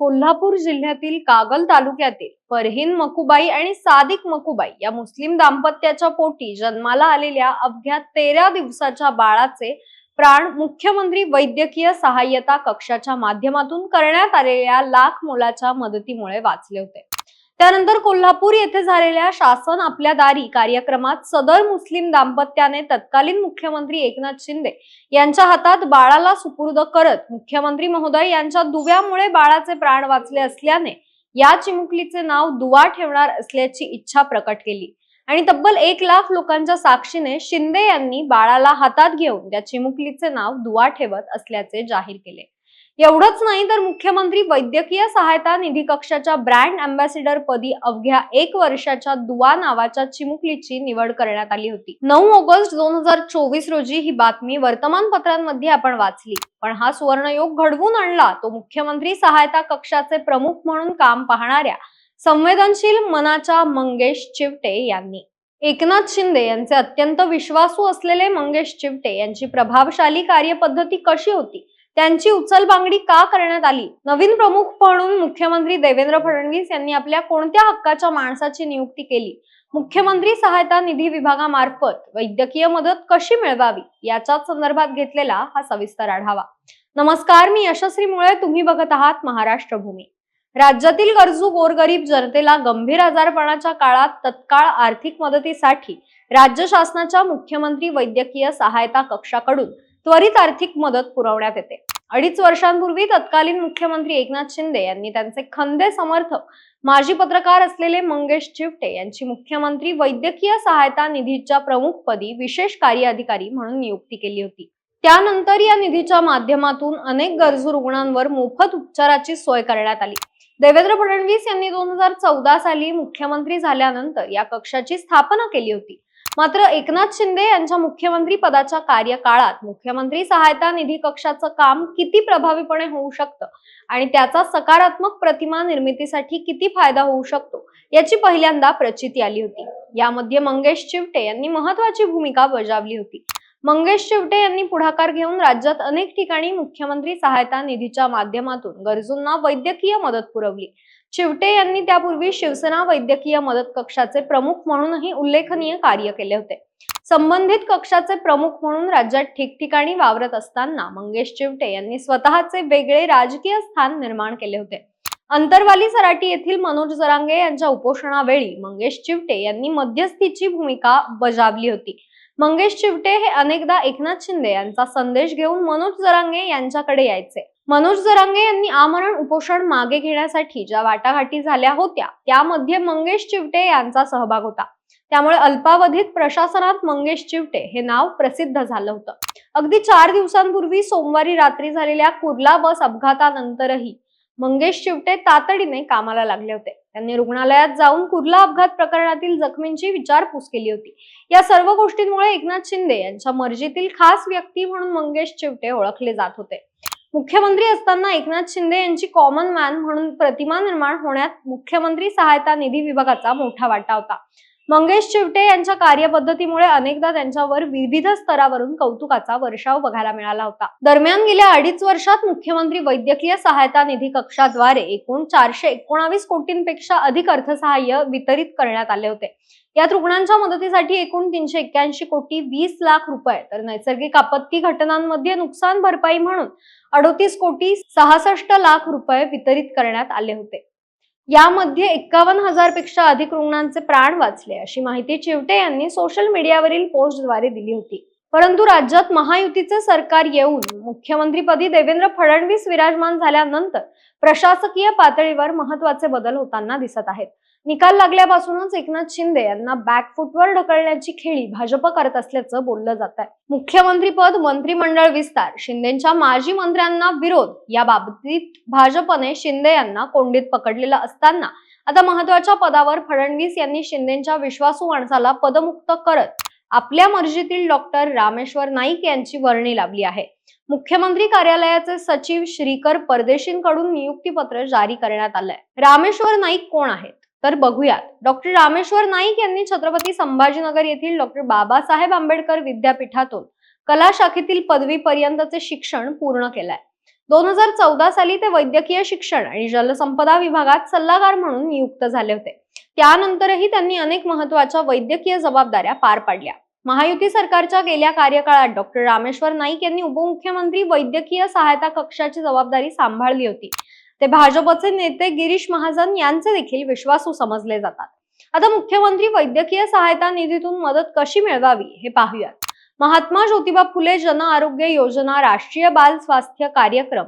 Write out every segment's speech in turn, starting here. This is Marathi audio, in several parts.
कोल्हापूर जिल्ह्यातील कागल तालुक्यातील परहीन मकुबाई आणि सादिक मकुबाई या मुस्लिम दाम्पत्याच्या पोटी जन्माला आलेल्या अवघ्या तेरा दिवसाच्या बाळाचे प्राण मुख्यमंत्री वैद्यकीय सहाय्यता कक्षाच्या माध्यमातून करण्यात आलेल्या लाख मोलाच्या मदतीमुळे वाचले होते. त्यानंतर कोल्हापूर येथे झालेल्या शासन आपल्या दारी कार्यक्रमात सदर मुस्लिम दाम्पत्याने तत्कालीन मुख्यमंत्री एकनाथ शिंदे यांच्या हातात बाळाला सुपूर्द करत मुख्यमंत्री महोदय यांच्या दुव्यामुळे बाळाचे प्राण वाचले असल्याने या चिमुकलीचे नाव दुवा ठेवणार असल्याची इच्छा प्रकट केली. आणि तब्बल एक लाख लोकांच्या साक्षीने शिंदे यांनी बाळाला हातात घेऊन त्या चिमुकलीचे नाव दुवा ठेवत असल्याचे जाहीर केले. एवढंच नाही तर मुख्यमंत्री वैद्यकीय सहायता निधी कक्षाच्या ब्रँड अँबॅसिडर पदी अवघ्या एक वर्षाच्या दुवा नावाच्या चिमुकलीची निवड करण्यात आली होती. नऊ ऑगस्ट दोन हजार चोवीस रोजी ही बातमी वर्तमानपत्रांमध्ये आपण वाचली. पण हा सुवर्णयोग घडवून आणला तो मुख्यमंत्री सहायता कक्षाचे प्रमुख म्हणून काम पाहणाऱ्या संवेदनशील मनाच्या मंगेश चिवटे यांनी. एकनाथ शिंदे यांचे अत्यंत विश्वासू असलेले मंगेश चिवटे यांची प्रभावशाली कार्यपद्धती कशी होती? त्यांची उचलबांगडी का करण्यात आली? नवीन प्रमुख म्हणून मुख्यमंत्री देवेंद्र फडणवीस यांनी आपल्या कोणत्या हक्काच्या माणसाची नियुक्ती केली? मुख्यमंत्री सहायता निधी विभागामार्फत वैद्यकीय मदत कशी मिळवावी? याच्याच संदर्भात घेतलेला हा सविस्तर आढावा. नमस्कार मी यशस्वी मुळे. तुम्ही बघत आहात महाराष्ट्र भूमी. राज्यातील गरजू गोरगरीब जनतेला गंभीर आजारपणाच्या काळात तत्काळ आर्थिक मदतीसाठी राज्य शासनाच्या मुख्यमंत्री वैद्यकीय सहायता कक्षाकडून त्वरित आर्थिक मदत पुरवण्यात येते. अडीच वर्षांपूर्वी तत्कालीन मुख्यमंत्री एकनाथ शिंदे यांनी त्यांचे खंदे समर्थक माजी पत्रकार असलेले मंगेश चिवटे यांची मुख्यमंत्री वैद्यकीय सहायता निधीच्या प्रमुखपदी विशेष कार्य अधिकारी म्हणून नियुक्ती केली होती. त्यानंतर या निधीच्या माध्यमातून अनेक गरजू रुग्णांवर मोफत उपचाराची सोय करण्यात आली. देवेंद्र फडणवीस यांनी दोन हजार चौदा साली मुख्यमंत्री झाल्यानंतर या कक्षाची स्थापना केली होती. मात्र एकनाथ शिंदे यांच्या मुख्यमंत्री पदाच्या कार्यकाळात मुख्यमंत्री सहायता निधी कक्षाचं काम किती प्रभावीपणे होऊ शकतं आणि त्याचा सकारात्मक प्रतिमा निर्मितीसाठी किती फायदा होऊ शकतो याची पहिल्यांदा प्रचिती आली होती. यामध्ये मंगेश चिवटे यांनी महत्वाची भूमिका बजावली होती. मंगेश चिवटे यांनी पुढाकार घेऊन राज्यात अनेक ठिकाणी मुख्यमंत्री सहायता निधीच्या माध्यमातून गरजूंना वैद्यकीय मदत पुरवली. शिवटे यांनी त्यापूर्वी शिवसेना वैद्यकीय मदत कक्षाचे प्रमुख म्हणूनही उल्लेखनीय कार्य केले होते. संबंधित कक्षाचे प्रमुख म्हणून राज्यात ठिकठिकाणी वावरत असताना मंगेश चिवटे यांनी स्वतःचे वेगळे राजकीय स्थान निर्माण केले होते. अंतरवाली सराटी येथील मनोज जरांगे यांच्या उपोषणावेळी मंगेश चिवटे यांनी मध्यस्थीची भूमिका बजावली होती. मंगेश चिवटे हे अनेकदा एकनाथ शिंदे यांचा संदेश घेऊन मनोज जरांगे यांच्याकडे यायचे. मनोज जरांगे यांनी आमरण उपोषण मागे घेण्यासाठी ज्या वाटाघाटी झाल्या होत्या त्यामध्ये मंगेश चिवटे यांचा सहभाग होता. त्यामुळे अल्पावधीत प्रशासनात मंगेश चिवटे हे नाव प्रसिद्ध झालं होतं. अगदी चार दिवसांपूर्वी सोमवारी रात्री झालेल्या कुर्ला बस अपघातानंतरही मंगेश चिवटे तातडीने कामाला लागले होते. त्यांनी रुग्णालयात जाऊन कुर्ला अपघात प्रकरणातील जखमींची विचारपूस केली होती. या सर्व गोष्टींमुळे एकनाथ शिंदे यांच्या मर्जीतील खास व्यक्ती म्हणून मंगेश चिवटे ओळखले जात होते. मुख्यमंत्री असताना एकनाथ शिंदे यांची कॉमन मॅन म्हणून प्रतिमा निर्माण होण्यात मुख्यमंत्री सहायता निधी विभागाचा मोठा वाटा होता. मंगेश चिवटे यांच्या कार्यपद्धतीमुळे अनेकदा त्यांच्यावर विविध स्तरावरून कौतुकाचा वर्षाव बघायला मिळाला होता. दरम्यान गेल्या अडीच वर्षात मुख्यमंत्री वैद्यकीय सहायता निधी कक्षाद्वारे एकूण चारशे एकोणावीस कोटींपेक्षा अधिक अर्थसहाय्य वितरित करण्यात आले होते. यात रुग्णांच्या मदतीसाठी एकूण तीनशे एक्क्याऐंशी कोटी वीस लाख रुपये तर नैसर्गिक आपत्ती घटनांमध्ये नुकसान भरपाई म्हणून अडोतीस कोटी सहासष्ट लाख रुपये वितरित करण्यात आले होते. यामध्ये एक्कावन्न हजारपेक्षा अधिक रुग्णांचे प्राण वाचले अशी माहिती चिवटे यांनी सोशल मीडियावरील पोस्टद्वारे दिली होती. परंतु राज्यात महायुतीचे सरकार येऊन मुख्यमंत्रीपदी देवेंद्र फडणवीस विराजमान झाल्यानंतर प्रशासकीय पातळीवर महत्त्वाचे बदल होताना दिसत आहेत. निकाल लागल्यापासूनच एकनाथ शिंदे यांना बॅकफुटवर ढकलण्याची खेळी भाजप करत असल्याचं बोललं जात आहे मुख्यमंत्रीपद मंत्रिमंडळ विस्तार शिंदेच्या माजी मंत्र्यांना विरोध या बाबतीत भाजपने शिंदे यांना कोंडीत पकडलेलं असताना आता महत्त्वाच्या पदावर फडणवीस यांनी शिंदेच्या विश्वासू माणसाला पदमुक्त करत आपल्या मर्जीतील डॉक्टर रामेश्वर नाईक यांची वर्णी लाभली आहे. मुख्यमंत्री कार्यालयाचे सचिव श्रीकर परदेशींकडून नियुक्तीपत्र जारी करण्यात आलंय. रामेश्वर नाईक कोण आहेत? तर बघूयात. डॉक्टर रामेश्वर नाईक यांनी छत्रपती संभाजीनगर येथील डॉक्टर बाबासाहेब आंबेडकर विद्यापीठातून कला शाखेतील पदवी पर्यंतचे शिक्षण पूर्ण केलंय. दोन हजार चौदा साली ते वैद्यकीय शिक्षण आणि जलसंपदा विभागात सल्लागार म्हणून नियुक्त झाले होते. त्यानंतरही त्यांनी अनेक महत्त्वाच्या वैद्यकीय जबाबदाऱ्या पार पाडल्या. महायुती सरकारच्या गेल्या कार्यकाळात डॉक्टर रामेश्वर नाईक यांनी उपमुख्यमंत्री वैद्यकीय सहायता कक्षाची जबाबदारी सांभाळली होती. ते भाजपचे नेते गिरीश महाजन यांचे देखील विश्वासू समजले जातात. आता मुख्यमंत्री वैद्यकीय सहायता निधीतून मदत कशी मिळवावी हे पाहूयात. महात्मा ज्योतिबा फुले जन आरोग्य योजना राष्ट्रीय बाल स्वास्थ्य कार्यक्रम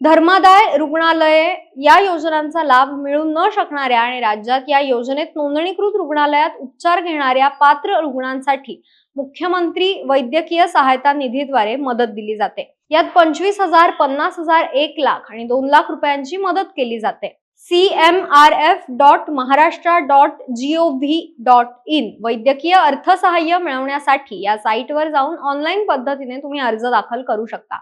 धर्मादाय रुग्णालये या योजनांचा लाभ मिळू न शकणाऱ्या आणि राज्यात या योजनेत नोंदणीकृत रुग्णालयात उपचार घेणाऱ्या पात्र रुग्णांसाठी मुख्यमंत्री वैद्यकीय सहायता निधीद्वारे मदत दिली जाते. यात पंचवीस हजार पन्नास हजार एक लाख आणि दोन लाख रुपयांची मदत केली जाते. C M R F dot Maharashtra dot G O V dot in वैद्यकीय अर्थसहाय्य मिळवण्यासाठी या साईटवर जाऊन ऑनलाईन पद्धतीने तुम्ही अर्ज दाखल करू शकता.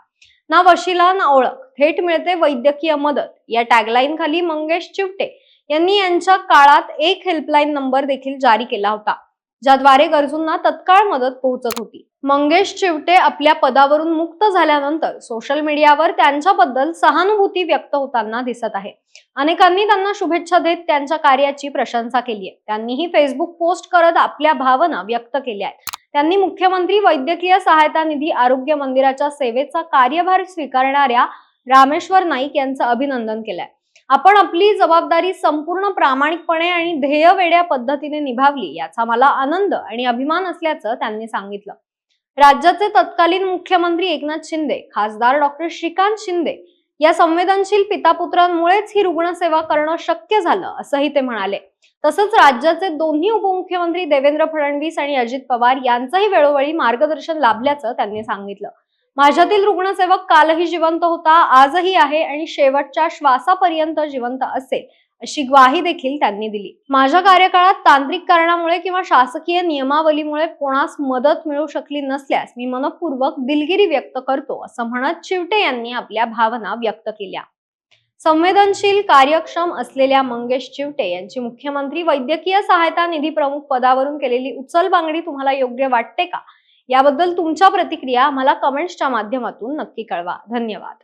ना वशिला ना ओळख. थेट मिळते वैद्यकीय मदत. या टॅगलाईन खाली मंगेश चिवटे यांनी यांच्या काळात एक हेल्पलाईन नंबर देखील जारी केला होता ज्याद्वारे गरजूंना तत्काळ मदत पोहोचत होती. मंगेश चिवटे आपल्या पदावरून मुक्त झाल्यानंतर सोशल मीडियावर त्यांच्याबद्दल सहानुभूती व्यक्त होताना दिसत आहे. अनेकांनी त्यांना शुभेच्छा देत त्यांच्या कार्याची प्रशंसा केली आहे. त्यांनीही फेसबुक पोस्ट करत आपल्या भावना व्यक्त केल्या आहेत. त्यांनी मुख्यमंत्री वैद्यकीय सहायता निधी आरोग्य मंदिराच्या सेवेचा कार्यभार स्वीकारणाऱ्या रामेश्वर नाईक यांचं अभिनंदन केलंय. आपण आपली जबाबदारी संपूर्ण प्रामाणिकपणे आणि ध्येय वेड्या पद्धतीने निभावली याचा मला आनंद आणि अभिमान असल्याचं त्यांनी सांगितलं. राज्याचे तत्कालीन मुख्यमंत्री एकनाथ शिंदे खासदार डॉक्टर श्रीकांत शिंदे या संवेदनशील पितापुत्रांमुळेच ही रुग्णसेवा करणं शक्य झालं असंही ते म्हणाले. तसंच राज्याचे दोन्ही उपमुख्यमंत्री देवेंद्र फडणवीस आणि अजित पवार यांचंही वेळोवेळी मार्गदर्शन लाभल्याचं त्यांनी सांगितलं. माझ्यातील रुग्णसेवक कालही जिवंत होता आजही आहे आणि शेवटच्या श्वासापर्यंत जिवंत असेल अशी ग्वाही देखील त्यांनी दिली. माझ्या कार्यकाळात तांत्रिक कारणामुळे किंवा शासकीय नियमावलीमुळे कोणास मदत मिळू शकली नसल्यास मी मनपूर्वक दिलगिरी व्यक्त करतो असं म्हणत चिवटे यांनी आपल्या भावना व्यक्त केल्या. संवेदनशील कार्यक्षम असलेल्या मंगेश चिवटे यांची मुख्यमंत्री वैद्यकीय सहायता निधी प्रमुख पदावरून केलेली उचलबांगडी तुम्हाला योग्य वाटते का? याबद्दल तुमच्या प्रतिक्रिया मला कमेंट्सच्या माध्यमातून नक्की कळवा. धन्यवाद.